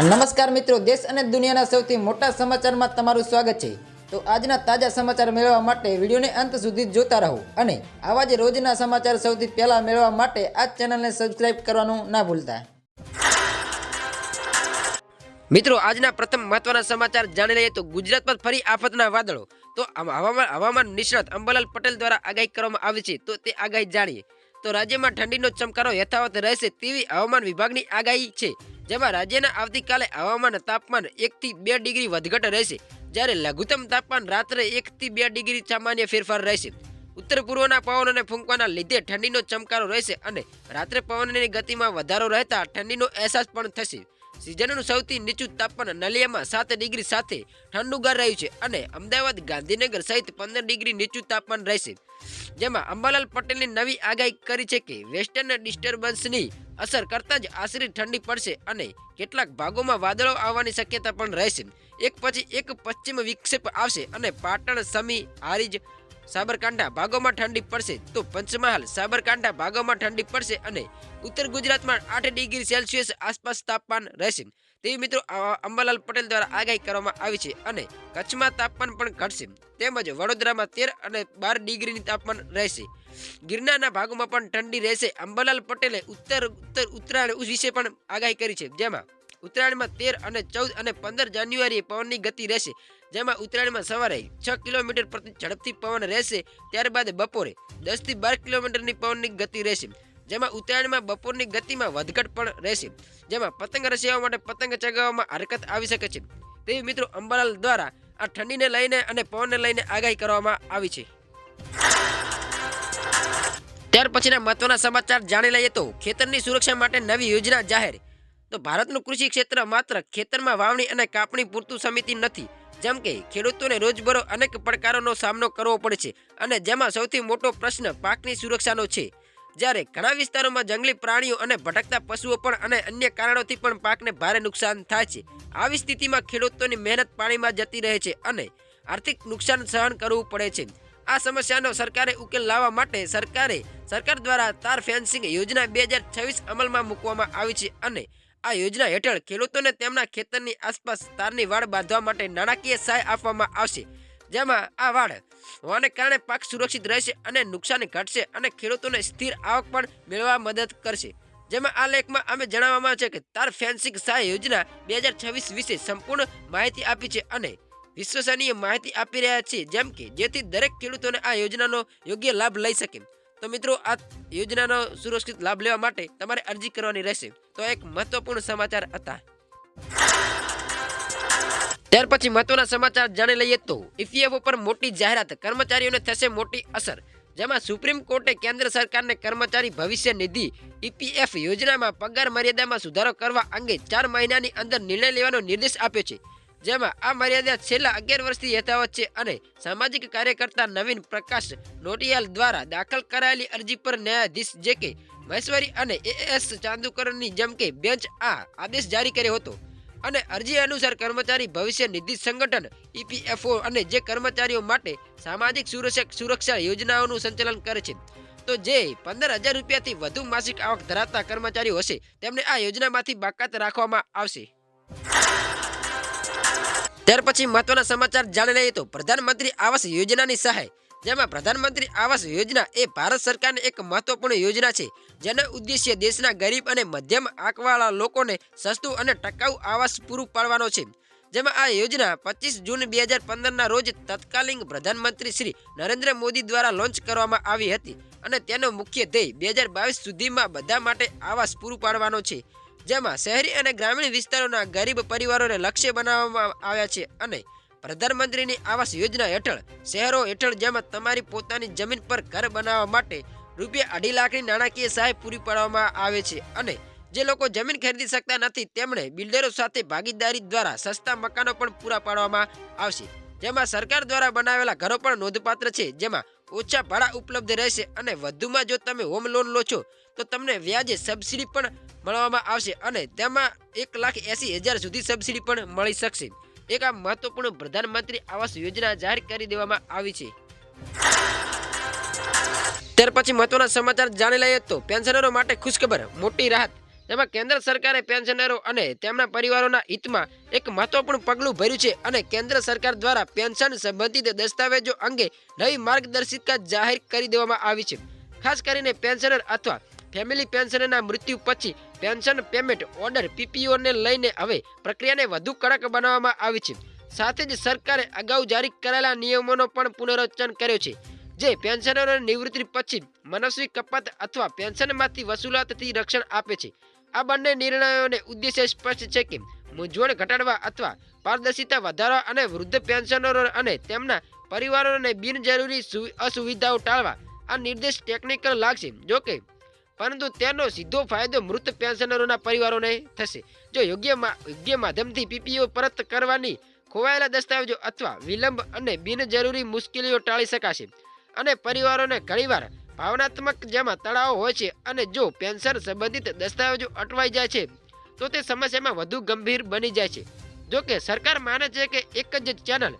નમસ્કાર મિત્રો, દેશ અને દુનિયાના સૌથી મોટા સમાચારમાં તમારું સ્વાગત છે. તો આજના તાજા સમાચાર મેળવવા માટે વિડીયોને અંત સુધી જોતા રહો અને આવા જ રોજના સમાચાર સૌથી પહેલા મેળવવા માટે આ ચેનલને સબસ્ક્રાઇબ કરવાનું ના ભૂલતા. મિત્રો, આજના પ્રથમ મહત્વના સમાચાર જાણી લઈએ તો ગુજરાત પર ફરી આફતના વાદળો. તો હવામાન હવામાન નિષ્ણાત અંબાલાલ પટેલ દ્વારા આગાહી કરવામાં આવી છે, તો તે આગાહી જાણીએ. તો રાજ્યમાં ઠંડીનો ચમકારો યથાવત રહેશે તેવી હવામાન વિભાગની આગાહી છે. જેમાં રાજ્યના આવતીકાલે હવામાન તાપમાન એકથી બે ડિગ્રી વધઘટ રહેશે. જ્યારે લઘુત્તમ તાપમાન રાત્રે એકથી બે ડિગ્રી સામાન્ય ફેરફાર રહેશે. ઉત્તર પૂર્વના પવનોને ફૂંકવાના લીધે ઠંડીનો ચમકારો રહેશે અને રાત્રે પવનની ગતિમાં વધારો રહેતા ઠંડીનો અહેસાસ પણ થશે. સિઝનનું સૌથી નીચું તાપમાન નલિયામાં સાત ડિગ્રી સાથે ઠંડુગાર રહ્યું છે અને અમદાવાદ, ગાંધીનગર સહિત પંદર ડિગ્રી નીચું તાપમાન રહેશે. જેમાં અંબાલાલ પટેલની નવી આગાહી કરી છે કે વેસ્ટર્ન ડિસ્ટર્બન્સની અસર કરતાં જ આશરે ઠંડી પડશે અને કેટલાક ભાગોમાં વાદળો આવવાની શક્યતા પણ રહેશે. એક પછી એક પશ્ચિમ વિક્ષેપ આવશે અને પાટણ સમી, હારીજ સાબરકાંઠા ભાગોમાં ઠંડી પડશે તો પંચમહાલ સાબરકાંઠા ભાગોમાં ઠંડી પડશે અને ઉત્તર ગુજરાતમાં આઠ ડિગ્રી સેલ્સિયસ આસપાસ તાપમાન રહેશે. તેવી મિત્રો અંબાલાલ પટેલ દ્વારા આગાહી કરવામાં આવી છે અને કચ્છમાં તાપમાન પણ ઘટશે. તેમજ વડોદરામાં તેર અને બાર ડિગ્રીની તાપમાન રહેશે. ગિરનારના ભાગોમાં પણ ઠંડી રહેશે. અંબાલાલ પટેલે ઉત્તર ઉત્તર ઉત્તરાયણ વિશે પણ આગાહી કરી છે. જેમાં ઉત્તરાયણમાં તેર અને ચૌદ અને પંદર જાન્યુઆરીએ પવનની ગતિ રહેશે, જેમાં ઉત્તરાયણમાં સવારે છ કિલોમીટર પ્રતિ ઝડપથી પવન રહેશે, ત્યારબાદ બપોરે દસથી બાર કિલોમીટરની પવનની ગતિ રહેશે, જેમાં ઉત્તરાયણમાં બપોરની ગતિમાં વધઘટ પણ રહેશે, જેમાં પતંગ રસિયાઓ માટે પતંગ ચગાવવામાં હરકત આવી શકે છે. તેવી મિત્રો અંબાલાલ દ્વારા આ ઠંડીને લઈને અને પવનને લઈને આગાહી કરવામાં આવી છે. ત્યાર પછીના મહત્વના સમાચાર જાણી લઈએ તો ખેતરની સુરક્ષા માટે નવી યોજના જાહેર તો ભારતનું કૃષિ ક્ષેત્ર માત્ર ખેતરમાં વાવણી અને કાપણી પૂરતું સમિતિ નથી, જેમ કે ખેડૂતોને રોજબરો અનેક પડકારોનો સામનો કરવો પડે છે અને જેમાં સૌથી મોટો પ્રશ્ન પાકની સુરક્ષાનો છે. જ્યારે ઘણા વિસ્તારોમાં જંગલી પ્રાણીઓ અને ભટકતા પશુઓ પણ અને અન્ય કારણોથી પણ પાકને ભારે નુકસાન થાય છે. આવી સ્થિતિમાં ખેડૂતોની મહેનત પાણીમાં જતી રહે છે અને આર્થિક નુકસાન સહન કરવું પડે છે. આ સમસ્યાનો સરકારે ઉકેલ લાવવા માટે સરકારે સરકાર દ્વારા તાર ફેન્સિંગ યોજના બે હજાર છવ્વીસ અમલમાં મૂકવામાં આવી છે અને આ યોજના હેઠળ ખેડૂતોને તેમના ખેતરની આસપાસ તારની વાડ બાંધવા માટે નાણાકીય સહાય આપવામાં આવશે. જેમાં આ વાડ હોવાને કારણે પાક સુરક્ષિત રહેશે અને નુકસાન ઘટશે અને ખેડૂતોને સ્થિર આવક પણ મેળવવા મદદ કરશે. જેમાં આ લેખમાં અમે જણાવવામાં છે કે તાર ફેન્સિંગ સહાય યોજના બે હજાર છવ્વીસ વિશે સંપૂર્ણ માહિતી આપી છે અને વિશ્વસનીય માહિતી આપી રહ્યા છે જેમ કે જેથી દરેક ખેડૂતોને આ યોજનાનો યોગ્ય લાભ લઈ શકે. તો મિત્રો, આ યોજનાનો સુરક્ષિત લાભ લેવા માટે તમારે અરજી કરવાની રહેશે. તો એક મહત્વપૂર્ણ સમાચાર હતા. ત્યાર પછી મહત્વના સમાચાર જાણી લઈએ તો ઈપીએફ ઉપર મોટી જાહેરાત કર્મચારીઓને થશે મોટી અસર, જેમાં સુપ્રીમ કોર્ટે કેન્દ્ર સરકારને કર્મચારી ભવિષ્ય નિધિ ઈપીએફ યોજનામાં પગાર મર્યાદામાં સુધારો કરવા અંગે ચાર મહિનાની અંદર નિર્ણય લેવાનો નિર્દેશ આપ્યો છે, જેમાં આ મર્યાદા છેલ્લા અગિયાર વર્ષથી યથાવત છે અને સામાજિક કાર્યકર્તા નવીન પ્રકાશ નોટિયાલ દ્વારા દાખલ કરાયેલી અરજી પર ન્યાયાધીશ જે કે મહેશ્વરી અને એએસ ચાંદુકરની જેમ કે બેન્ચ આ આદેશ જારી કર્યો હતો અને અરજી અનુસાર કર્મચારી ભવિષ્ય નિધિ સંગઠન ઈપીએફઓ અને જે કર્મચારીઓ માટે સામાજિક સુરક્ષા યોજનાઓનું સંચાલન કરે છે. તો જે પંદર હજાર રૂપિયાથી વધુ માસિક આવક ધરાવતા કર્મચારીઓ હશે, તેમને આ યોજનામાંથી બાકાત રાખવામાં આવશે. ત્યાર પછી મહત્વના સમાચાર જાણી લઈએ તો પ્રધાનમંત્રી આવાસ યોજનાની સહાય જેમાં પ્રધાનમંત્રી આવાસ યોજના એ ભારત સરકારની એક મહત્વપૂર્ણ યોજના છે. જેનો ઉદ્દેશ્ય દેશના ગરીબ અને મધ્યમ આંકવાળા લોકોને સસ્તું અને ટકાઉ આવાસ પૂરું પાડવાનો છે. જેમાં આ યોજના પચીસ જૂન બે હજાર પંદરના રોજ તત્કાલીન પ્રધાનમંત્રી શ્રી નરેન્દ્ર મોદી દ્વારા લોન્ચ કરવામાં આવી હતી અને તેનો મુખ્ય ધ્યેય બે હજાર બાવીસ સુધીમાં બધા માટે આવાસ પૂરું પાડવાનો છે. જેમાં શહેરી અને ગ્રામીણ વિસ્તારોના ગરીબ પરિવારોને લક્ષ્ય બનાવવામાં આવ્યા છે અને પ્રધાનમંત્રીની આવાસ યોજના હેઠળ શહેરો હેઠળ જેમાં તમારી પોતાની જમીન પર ઘર બનાવવા માટે રૂપિયા અઢી લાખની નાણાકીય સહાય પૂરી પાડવામાં આવે છે અને જે લોકો જમીન ખરીદી શકતા નથી, તેમણે બિલ્ડરો સાથે ભાગીદારી દ્વારા સસ્તા મકાનો પણ પૂરા પાડવામાં આવશે. જેમાં સરકાર દ્વારા બનાવેલા ઘરો પણ નોંધપાત્ર છે, જેમાં ઓછા ભાડા ઉપલબ્ધ રહેશે અને વધુમાં જો તમે હોમ લોન લો છો, તો તમને વ્યાજે સબસિડી પણ મળવામાં આવશે અને તેમાં એક લાખ એસી હજાર સુધી સબસિડી પણ મળી શકશે. એક આ મહત્વપૂર્ણ પ્રધાનમંત્રી આવાસ યોજના જાહેર કરી દેવામાં આવી છે. ત્યાર પછી મહત્વના સમાચાર જાણી લઈએ તો પેન્શનરો માટે ખુશખબર, મોટી રાહત. તેમાં કેન્દ્ર સરકારે પેન્શનરો અને તેમના પરિવારોના હિતમાં એક મહત્વપૂર્ણ પગલું ભર્યું છે અને કેન્દ્ર સરકાર દ્વારા પેન્શન સંબંધિત દસ્તાવેજો અંગે નવી માર્ગદર્શિકા જાહેર કરી દેવામાં આવી છે. ખાસ કરીને પેન્શનર અથવા ફેમિલી પેન્શનના મૃત્યુ પછી પેન્શન પેમેન્ટ ઓર્ડર પીપીઓને લઈને હવે પ્રક્રિયાને વધુ કડક બનાવવામાં આવી છે. સાથે જ સરકારે અગાઉ જારી કરાયેલા નિયમોનો પણ પુનરોચ્ચાર કર્યો છે. જે પેન્શનરોને નિવૃત્તિ પછી મનસ્વી કપાત અથવા પેન્શનમાંથી વસૂલાતથી રક્ષણ આપે છે. આ બંને નિર્ણયોને ઉદ્દેશ્ય સ્પષ્ટ છે કે મૂંઝવણ ઘટાડવા અથવા પારદર્શિતા વધારવા અને વૃદ્ધ પેન્શનરો અને તેમના પરિવારોને બિનજરૂરી અસુવિધાઓ ટાળવા આ નિર્દેશ ટેકનિકલ લાગશે. જોકે પરંતુ તેનો સીધો ફાયદો મૃત પેન્શનરોના પરિવારોને થશે. જો યોગ્ય યોગ્ય માધ્યમથી પીપીઓ પરત કરવાની ખોવાયેલા દસ્તાવેજો અથવા વિલંબ અને બિનજરૂરી મુશ્કેલીઓ ટાળી શકાશે અને પરિવારોને ઘણીવાર ભાવનાત્મક જેમાં તળાવ હોય છે અને જો પેન્શન સંબંધિત દસ્તાવેજો અટવાઈ જાય છે, તો તે સમસ્યામાં વધુ ગંભીર બની જાય છે. જોકે સરકાર માને છે કે એક જ ચેનલ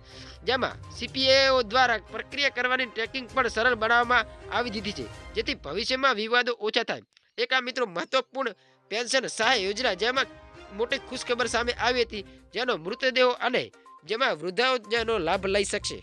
જેમાં સીપીએઓ દ્વારા પ્રક્રિયા કરવાની ટ્રેકિંગ પણ સરળ બનાવવામાં આવી દીધી છે. જેથી ભવિષ્યમાં વિવાદો ઓછા થાય. એક આ મિત્રો મહત્વપૂર્ણ પેન્શન સહાય યોજના જેમાં મોટી ખુશખબર સામે આવી હતી, જેનો મૃતદેહો અને જેમાં વૃદ્ધાઓ લાભ લઈ શકશે.